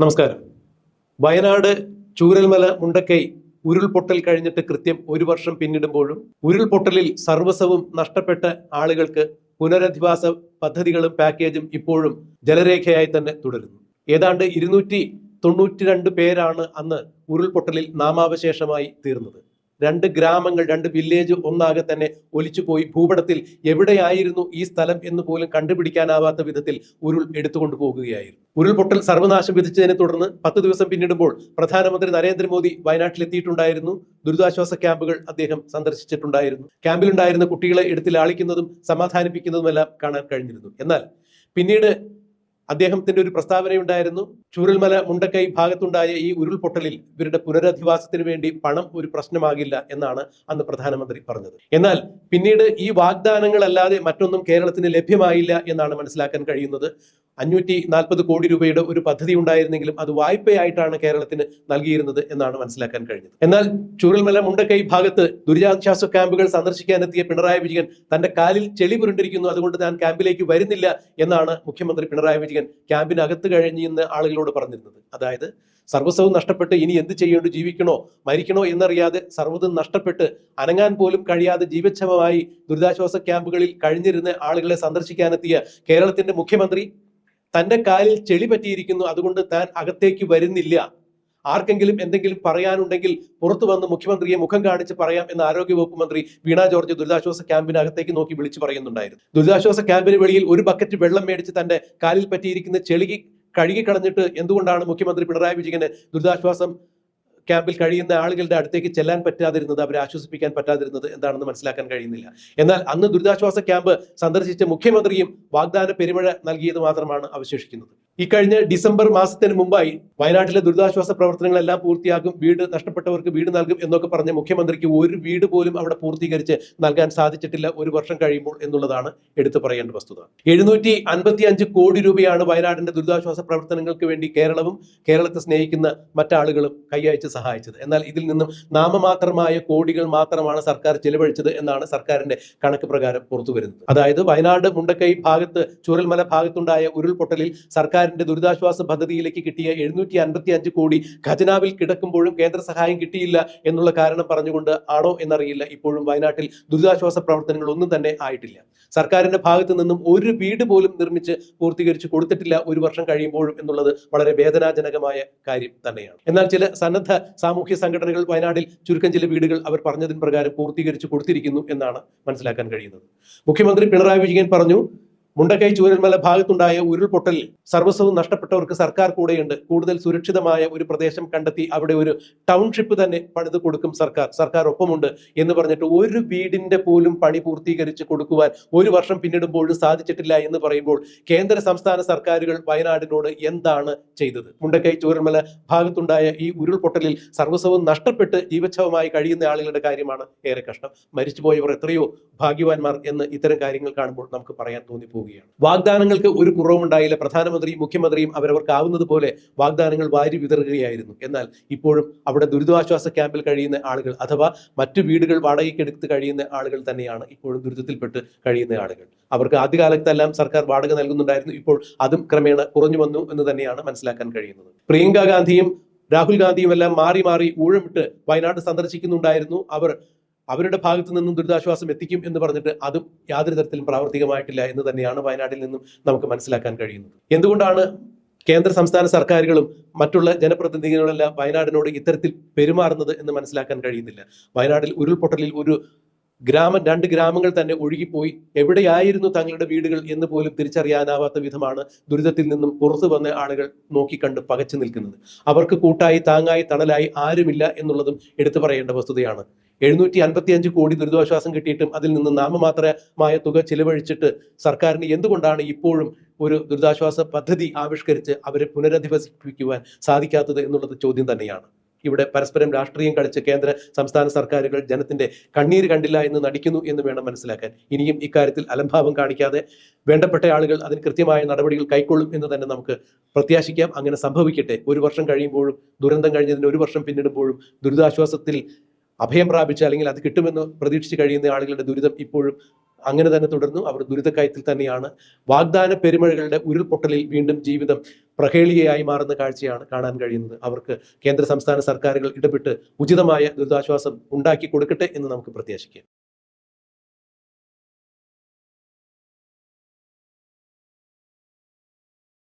നമസ്കാരം. വയനാട് ചൂരൽമല മുണ്ടക്കൈ ഉരുൾപൊട്ടൽ കഴിഞ്ഞിട്ട് കൃത്യം ഒരു വർഷം പിന്നിടുമ്പോഴും ഉരുൾപൊട്ടലിൽ സർവസവും നഷ്ടപ്പെട്ട ആളുകൾക്ക് പുനരധിവാസ പദ്ധതികളും പാക്കേജും ഇപ്പോഴും ജലരേഖയായി തന്നെ തുടരുന്നു. ഏതാണ്ട് ഇരുന്നൂറ്റി തൊണ്ണൂറ്റി രണ്ട് പേരാണ് അന്ന് ഉരുൾപൊട്ടലിൽ നാമാവശേഷമായി തീർന്നത്. രണ്ട് ഗ്രാമങ്ങൾ രണ്ട് വില്ലേജ് ഒന്നാകെ തന്നെ ഒലിച്ചുപോയി ഭൂപടത്തിൽ എവിടെയായിരുന്നു ഈ സ്ഥലം എന്ന് പോലും കണ്ടുപിടിക്കാനാവാത്ത വിധത്തിൽ ഉരുൾ എടുത്തുകൊണ്ട് പോകുകയായിരുന്നു. ഉരുൾപൊട്ടൽ സർവനാശം വിധിച്ചതിനെ തുടർന്ന് പത്ത് ദിവസം പിന്നിടുമ്പോൾ പ്രധാനമന്ത്രി നരേന്ദ്രമോദി വയനാട്ടിലെത്തിയിട്ടുണ്ടായിരുന്നു. ദുരിതാശ്വാസ ക്യാമ്പുകൾ അദ്ദേഹം സന്ദർശിച്ചിട്ടുണ്ടായിരുന്നു. ക്യാമ്പിലുണ്ടായിരുന്ന കുട്ടികളെ എടുത്ത് ലാളിക്കുന്നതും സമാധാനിപ്പിക്കുന്നതുമെല്ലാം കാണാൻ കഴിഞ്ഞിരുന്നു. എന്നാൽ പിന്നീട് അദ്ദേഹത്തിന്റെ ഒരു പ്രസ്താവനയുണ്ടായിരുന്നു. ചൂരൽമല മുണ്ടക്കൈ ഭാഗത്തുണ്ടായ ഈ ഉരുൾപൊട്ടലിൽ ഇവരുടെ പുനരധിവാസത്തിന് വേണ്ടി പണം ഒരു പ്രശ്നമാകില്ല എന്നാണ് അന്ന് പ്രധാനമന്ത്രി പറഞ്ഞത്. എന്നാൽ പിന്നീട് ഈ വാഗ്ദാനങ്ങളല്ലാതെ മറ്റൊന്നും കേരളത്തിന് ലഭ്യമായില്ല എന്നാണ് മനസ്സിലാക്കാൻ കഴിയുന്നത്. അഞ്ഞൂറ്റി നാൽപ്പത് കോടി രൂപയുടെ ഒരു പദ്ധതി ഉണ്ടായിരുന്നെങ്കിലും അത് വായ്പയായിട്ടാണ് കേരളത്തിന് നൽകിയിരുന്നത് എന്നാണ് മനസ്സിലാക്കാൻ കഴിഞ്ഞത്. എന്നാൽ ചൂരൽമല മുണ്ടക്കൈ ഭാഗത്ത് ദുരിതാശ്വാസ ക്യാമ്പുകൾ സന്ദർശിക്കാനെത്തിയ പിണറായി വിജയൻ തന്റെ കാലിൽ ചെളി പുരണ്ടിരിക്കുന്നു. അതുകൊണ്ട് ഞാൻ ക്യാമ്പിലേക്ക് വരുന്നില്ല എന്നാണ് മുഖ്യമന്ത്രി പിണറായി വിജയൻ ക്യാമ്പിനകത്ത് കഴിഞ്ഞിരുന്ന ആളുകളോട് പറഞ്ഞിരുന്നത്. അതായത് സർവസ്വവും നഷ്ടപ്പെട്ട് ഇനി എന്ത് ചെയ്യേണ്ടു ജീവിക്കണോ മരിക്കണോ എന്നറിയാതെ സർവതും നഷ്ടപ്പെട്ട് അനങ്ങാൻ പോലും കഴിയാതെ ജീവച്ഛമമായി ദുരിതാശ്വാസ ക്യാമ്പുകളിൽ കഴിഞ്ഞിരുന്ന ആളുകളെ സന്ദർശിക്കാനെത്തിയ കേരളത്തിന്റെ മുഖ്യമന്ത്രി തന്റെ കാലിൽ ചെളി പറ്റിയിരിക്കുന്നു. അതുകൊണ്ട് താൻ അകത്തേക്ക് വരുന്നില്ല. ആർക്കെങ്കിലും എന്തെങ്കിലും പറയാനുണ്ടെങ്കിൽ പുറത്തു വന്ന് മുഖ്യമന്ത്രിയെ മുഖം കാണിച്ച് പറയാം എന്ന് ആരോഗ്യവകുപ്പ് മന്ത്രി വീണ ജോർജ് ദുരിതാശ്വാസ ക്യാമ്പിനകത്തേക്ക് നോക്കി വിളിച്ചു പറയുന്നുണ്ടായിരുന്നു. ദുരിതാശ്വാസ ക്യാമ്പിന് വെളിയിൽ ഒരു ബക്കറ്റ് വെള്ളം മേടിച്ച് തന്റെ കാലിൽ പറ്റിയിരിക്കുന്ന ചെളി കഴുകിക്കളഞ്ഞിട്ട് എന്തുകൊണ്ടാണ് മുഖ്യമന്ത്രി പിണറായി വിജയന് ദുരിതാശ്വാസം ക്യാമ്പിൽ കഴിയുന്ന ആളുകളുടെ അടുത്തേക്ക് ചെല്ലാൻ പറ്റാതിരുന്നത് അവരെ ആശ്വസിപ്പിക്കാൻ പറ്റാതിരുന്നത് എന്താണെന്ന് മനസ്സിലാക്കാൻ കഴിയുന്നില്ല. എന്നാൽ അന്ന് ദുരിതാശ്വാസ ക്യാമ്പ് സന്ദർശിച്ച മുഖ്യമന്ത്രിയും വാഗ്ദാന പെരുമഴ നൽകിയത് മാത്രമാണ് അവശേഷിക്കുന്നത്. ഇക്കഴിഞ്ഞ ഡിസംബർ മാസത്തിന് മുമ്പായി വയനാട്ടിലെ ദുരിതാശ്വാസ പ്രവർത്തനങ്ങളെല്ലാം പൂർത്തിയാക്കും വീട് നഷ്ടപ്പെട്ടവർക്ക് വീട് നൽകും എന്നൊക്കെ പറഞ്ഞ മുഖ്യമന്ത്രിക്ക് ഒരു വീട് പോലും അവിടെ പൂർത്തീകരിച്ച് നൽകാൻ സാധിച്ചിട്ടില്ല ഒരു വർഷം കഴിയുമ്പോൾ എന്നുള്ളതാണ് എടുത്തു പറയേണ്ട വസ്തുത. എഴുന്നൂറ്റി അൻപത്തി അഞ്ച് കോടി രൂപയാണ് വയനാടിന്റെ ദുരിതാശ്വാസ പ്രവർത്തനങ്ങൾക്ക് വേണ്ടി കേരളവും കേരളത്തെ സ്നേഹിക്കുന്ന മറ്റാളുകളും കൈയച്ച് സഹായിച്ചത്. എന്നാൽ ഇതിൽ നിന്നും നാമമാത്രമായ കോടികൾ മാത്രമാണ് സർക്കാർ ചെലവഴിച്ചത് എന്നാണ് സർക്കാരിന്റെ കണക്ക് പ്രകാരം പുറത്തു വരുന്നത് അതായത് വയനാട് മുണ്ടക്കൈ ഭാഗത്ത് ചൂരൽമല ഭാഗത്തുണ്ടായ ഉരുൾപൊട്ടലിൽ സർക്കാരിന്റെ ദുരിതാശ്വാസ പദ്ധതിയിലേക്ക് കിട്ടിയ എഴുന്നൂറ്റി അൻപത്തി അഞ്ച് കോടി ഖജനാവിൽ കിടക്കുമ്പോഴും കേന്ദ്ര സഹായം കിട്ടിയില്ല എന്നുള്ള കാരണം പറഞ്ഞുകൊണ്ട് ആണോ എന്നറിയില്ല. ഇപ്പോഴും വയനാട്ടിൽ ദുരിതാശ്വാസ പ്രവർത്തനങ്ങൾ ഒന്നും തന്നെ ആയിട്ടില്ല. സർക്കാരിന്റെ ഭാഗത്തു നിന്നും ഒരു വീട് പോലും നിർമ്മിച്ച് പൂർത്തീകരിച്ച് കൊടുത്തിട്ടില്ല ഒരു വർഷം കഴിയുമ്പോഴും എന്നുള്ളത് വളരെ വേദനാജനകമായ കാര്യം തന്നെയാണ്. എന്നാൽ ചില സന്നദ്ധ സാമൂഹ്യ സംഘടനകൾ വയനാട്ടിൽ ചുരുക്കം ചില വീടുകൾ അവർ പറഞ്ഞതിന് പ്രകാരം പൂർത്തീകരിച്ച് കൊടുത്തിരിക്കുന്നു എന്നാണ് മനസ്സിലാക്കാൻ കഴിയുന്നത്. മുഖ്യമന്ത്രി പിണറായി വിജയൻ പറഞ്ഞു മുണ്ടക്കൈ ചൂരൽമല ഭാഗത്തുണ്ടായ ഉരുൾപൊട്ടലിൽ സർവസ്വവും നഷ്ടപ്പെട്ടവർക്ക് സർക്കാർ കൂടെയുണ്ട്. കൂടുതൽ സുരക്ഷിതമായ ഒരു പ്രദേശം കണ്ടെത്തി അവിടെ ഒരു ടൗൺഷിപ്പ് തന്നെ പണിത് കൊടുക്കും സർക്കാർ. സർക്കാർ ഒപ്പമുണ്ട് എന്ന് പറഞ്ഞിട്ട് ഒരു വീടിന്റെ പോലും പണി പൂർത്തീകരിച്ച് കൊടുക്കുവാൻ ഒരു വർഷം പിന്നിടുമ്പോഴും സാധിച്ചിട്ടില്ല എന്ന് പറയുമ്പോൾ കേന്ദ്ര സംസ്ഥാന സർക്കാരുകൾ വയനാടിനോട് എന്താണ് ചെയ്തത്? മുണ്ടക്കൈ ചൂരൽമല ഭാഗത്തുണ്ടായ ഈ ഉരുൾപൊട്ടലിൽ സർവസ്വവും നഷ്ടപ്പെട്ട് ജീവച്ഛവമായി കഴിയുന്ന ആളുകളുടെ കാര്യമാണ് ഏറെ കഷ്ടം. മരിച്ചുപോയവർ എത്രയോ ഭാഗ്യവാന്മാർ എന്ന് ഇത്തരം കാര്യങ്ങൾ കാണുമ്പോൾ നമുക്ക് പറയാൻ തോന്നിപ്പോവുകയാണ് വാഗ്ദാനങ്ങൾക്ക് ഒരു കുറവുണ്ടായില്ല പ്രധാനമന്ത്രിയും മുഖ്യമന്ത്രിയും അവരവർക്കാവുന്നത് പോലെ വാഗ്ദാനങ്ങൾ വാരി വിതറുകയായിരുന്നു. എന്നാൽ ഇപ്പോഴും അവിടെ ദുരിതാശ്വാസ ക്യാമ്പിൽ കഴിയുന്ന ആളുകൾ അഥവാ മറ്റു വീടുകൾ വാടകയ്ക്കെടുത്ത് കഴിയുന്ന ആളുകൾ തന്നെയാണ് ഇപ്പോഴും ദുരിതത്തിൽപ്പെട്ട് കഴിയുന്ന ആളുകൾ. അവർക്ക് ആദ്യകാലത്തെല്ലാം സർക്കാർ വാടക നൽകുന്നുണ്ടായിരുന്നു. ഇപ്പോൾ അതും ക്രമേണ കുറഞ്ഞു വന്നു എന്ന് തന്നെയാണ് മനസ്സിലാക്കാൻ കഴിയുന്നത്. പ്രിയങ്ക ഗാന്ധിയും രാഹുൽ ഗാന്ധിയും എല്ലാം മാറി മാറി ഊഴമിട്ട് വയനാട് സന്ദർശിക്കുന്നുണ്ടായിരുന്നു. അവർ അവരുടെ ഭാഗത്തു നിന്നും ദുരിതാശ്വാസം എത്തിക്കും എന്ന് പറഞ്ഞിട്ട് അതും യാതൊരു തരത്തിലും പ്രാവർത്തികമായിട്ടില്ല എന്ന് തന്നെയാണ് വയനാട്ടിൽ നിന്നും നമുക്ക് മനസ്സിലാക്കാൻ കഴിയുന്നത്. എന്തുകൊണ്ടാണ് കേന്ദ്ര സംസ്ഥാന സർക്കാരുകളും മറ്റുള്ള ജനപ്രതിനിധികളെല്ലാം വയനാടിനോട് ഇത്തരത്തിൽ പെരുമാറുന്നത് എന്ന് മനസ്സിലാക്കാൻ കഴിയുന്നില്ല? വയനാട്ടിൽ ഉരുൾപൊട്ടലിൽ ഒരു ഗ്രാമം രണ്ട് ഗ്രാമങ്ങൾ തന്നെ ഒഴുകിപ്പോയി എവിടെയായിരുന്നു തങ്ങളുടെ വീടുകൾ എന്ന് പോലും തിരിച്ചറിയാനാവാത്ത വിധമാണ് ദുരിതത്തിൽ നിന്നും പുറത്തു വന്ന ആളുകൾ നോക്കിക്കണ്ട് പകച്ചു നിൽക്കുന്നത്. അവർക്ക് കൂട്ടായി താങ്ങായി തണലായി ആരുമില്ല എന്നുള്ളതും എടുത്തു പറയേണ്ട വസ്തുതയാണ് എഴുന്നൂറ്റി അൻപത്തി അഞ്ച് കോടി ദുരിതാശ്വാസം കിട്ടിയിട്ടും അതിൽ നിന്ന് നാമമാത്രമായ തുക ചിലവഴിച്ചിട്ട് സർക്കാരിന് എന്തുകൊണ്ടാണ് ഇപ്പോഴും ഒരു ദുരിതാശ്വാസ പദ്ധതി ആവിഷ്കരിച്ച് അവരെ പുനരധിവസിപ്പിക്കുവാൻ സാധിക്കാത്തത് എന്നുള്ളത് ചോദ്യം തന്നെയാണ്. ഇവിടെ പരസ്പരം രാഷ്ട്രീയം കളിച്ച് കേന്ദ്ര സംസ്ഥാന സർക്കാരുകൾ ജനത്തിന്റെ കണ്ണീര് കണ്ടില്ല എന്ന് നടിക്കുന്നു എന്ന് വേണം മനസ്സിലാക്കാൻ. ഇനിയും ഇക്കാര്യത്തിൽ അലംഭാവം കാണിക്കാതെ വേണ്ടപ്പെട്ട ആളുകൾ അതിന് കൃത്യമായ നടപടികൾ കൈക്കൊള്ളും എന്ന് തന്നെ നമുക്ക് പ്രത്യാശിക്കാം. അങ്ങനെ സംഭവിക്കട്ടെ. ഒരു വർഷം കഴിയുമ്പോഴും ദുരന്തം കഴിഞ്ഞതിന് ഒരു വർഷം പിന്നിടുമ്പോഴും ദുരിതാശ്വാസത്തിൽ അഭയം പ്രാപിച്ച അല്ലെങ്കിൽ അത് കിട്ടുമെന്ന് പ്രതീക്ഷിച്ച് കഴിയുന്ന ആളുകളുടെ ദുരിതം ഇപ്പോഴും അങ്ങനെ തന്നെ തുടർന്നു. അവർ ദുരിതക്കയത്തിൽ തന്നെയാണ്. വാഗ്ദാന പെരുമഴകളുടെ ഉരുൾപൊട്ടലിൽ വീണ്ടും ജീവിതം പ്രഹേളികയായി മാറുന്ന കാഴ്ചയാണ് കാണാൻ കഴിയുന്നത്. അവർക്ക് കേന്ദ്ര സംസ്ഥാന സർക്കാരുകൾ ഇടപെട്ട് ഉചിതമായ ദുരിതാശ്വാസം ഉണ്ടാക്കി കൊടുക്കട്ടെ എന്ന് നമുക്ക് പ്രത്യാശിക്കാം.